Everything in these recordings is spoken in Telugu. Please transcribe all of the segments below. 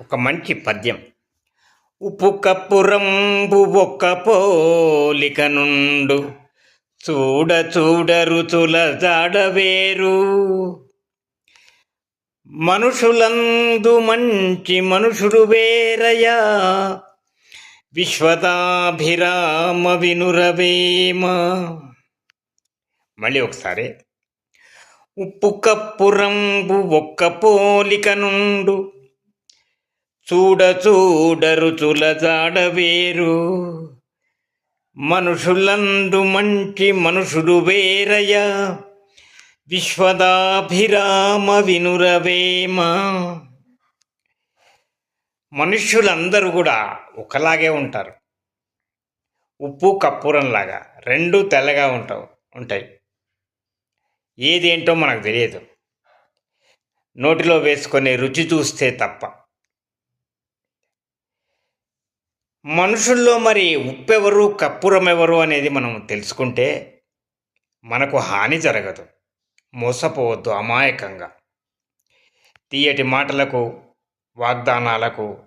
ఒక మంచి పద్యం. ఉప్పు కప్పురంబు ఒక్క పోలిక నుండు చూడ చూడ రుచుల జాడవేరు మనుషులందు మంచి మనుషుడు వేరయా? విశ్వదాభిరామ వినురవేమ? మళ్ళీ ఒకసారి. ఉప్పు కప్పురంబు ఒక్క పోలిక నుండు చూడ చూడరుచుల జాడవేరు మనుషులందు మంచి మనుషుడు వేరయ. విశ్వదాభిరామ వినురవేమ. మనుష్యులందరూ కూడా ఒకలాగే ఉంటారు. ఉప్పు కప్పూరంలాగా రెండు తెల్లగా ఉంటావు ఉంటాయి. ఏదేంటో మనకు తెలియదు. నోటిలో వేసుకునే రుచి చూస్తే తప్ప. మనుషుల్లో మరి ఉప్పెవరు కప్పురమెవరు అనేది మనం తెలుసుకుంటే మనకు హాని జరగదు. మోసపోవద్దు అమాయకంగా. తీయటి మాటలకు వాగ్దానాలకు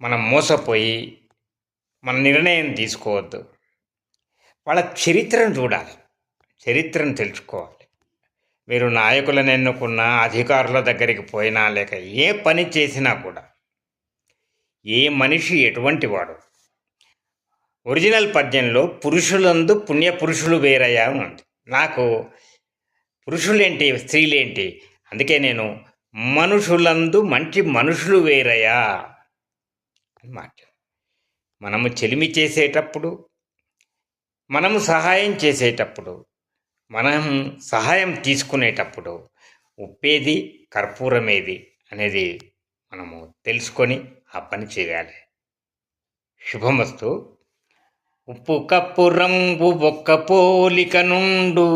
మనం మోసపోయి మన నిర్ణయం తీసుకోవద్దు. వాళ్ళ చరిత్రను చూడాలి. చరిత్రను తెలుసుకోవాలి. మీరు నాయకులను ఎన్నుకున్నా అధికారుల దగ్గరికి పోయినా లేక ఏ పని చేసినా కూడా ఏ మనిషి ఎటువంటి వాడు ఒరిజినల్ పద్యంలో పురుషులందు పుణ్య పురుషులు వేరయ్యా అని ఉంది. నాకు పురుషులేంటి స్త్రీలేంటి? అందుకే నేను మనుషులందు మంచి మనుషులు వేరయ్యా అన్నమాట మనము చెలిమి చేసేటప్పుడు మనము సహాయం చేసేటప్పుడు మనం సహాయం తీసుకునేటప్పుడు ఉప్పేది కర్పూరమేది అనేది మనము తెలుసుకొని ఆ పని చేయాలి. శుభమస్తు. ఉప్పు కప్పు రంగు ఒక్క పోలిక నుండు